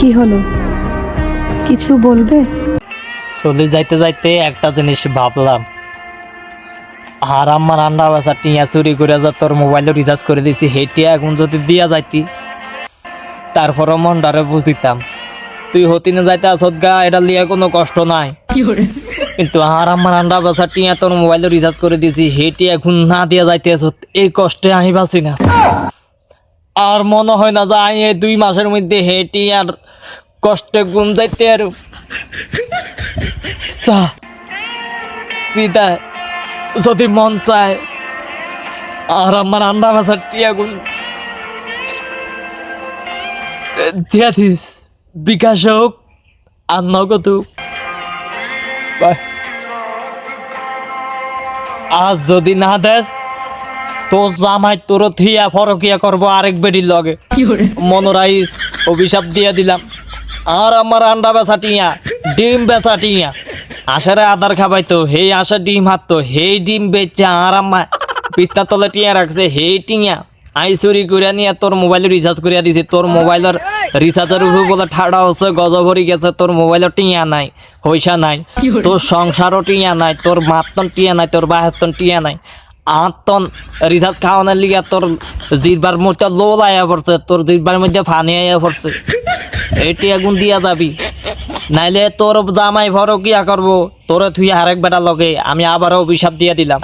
কি হলো? কিছু বলবে? চলে যাইতে যাইতে একটা জিনিস ভাবলাম। আর আমার আন্ডা বাসা টিয়া চুরি করে যা তোর মোবাইলে রিচার্জ করে দিচ্ছি হেঁটে এখন যদি দিয়া যাইতি তারপরও মনটারে বুঝিতাম। তুই হতি না যাইতে আসত গা এটা লিয়ে কোনো কষ্ট নাই। কিন্তু আর আমার আন্ডা বাসা টিয়া তোর মোবাইলে রিচার্জ করে দিছি হেঁটে এখন না দিয়া যাইতে আসত এই কষ্টে আমি বাঁচি না। আর মনে হয় না যে আমি এই দুই মাসের মধ্যে হেঁটে আর কষ্টে গুম যাইতে আর। বিদায় যদি মন চায় আর আমার আন্ডা ভাষার টিয়াগুন দিয়া দিস। বিকাশ হোক আর নগদ হোক। আজ যদি না দেস তো জামাই তোর থিয়া ফরকিয়া করব আরেক বেটির লগে। মনোরাইস অভিশাপ দিয়ে দিলাম। আর আমার আন্ডা বেচা টিয়া ডিম বেচা টিয়া। আশারে আদার খাবাইতো হেই আশা ডিম হাততো হেই ডিম বেচছে আর আমার পিস্তার তলে টিয়া রাখছে হেই টিয়া। আই চুরি করিয়া নিয়ে তোর মোবাইল রিচার্জ করিয়া দিছে তোর মোবাইলের রিচার্জের উপর বলে ঠাডা হচ্ছে গজ ভরি গেছে তোর মোবাইলের টিয়া নাই পয়সা নাই তোর সংসারও টিয়া নাই তোর মাতন টিয়া নাই তোর বাহাতন টিয়া নাই। আতন রিচার্জ খাওয়ানোর লিগে তোর জিরবার মধ্যে লোল আয়া পড়ছে তোর জিরবার মধ্যে ফানি আয়া পড়ছে। এটি আগুন দিয়া যাবি। নাইলে তোর জামাই ভরো কিয়া করব, তোরে থুই আরেক বেটা লগে, আমি আবারও অভিশাপ দিয়া দিলাম।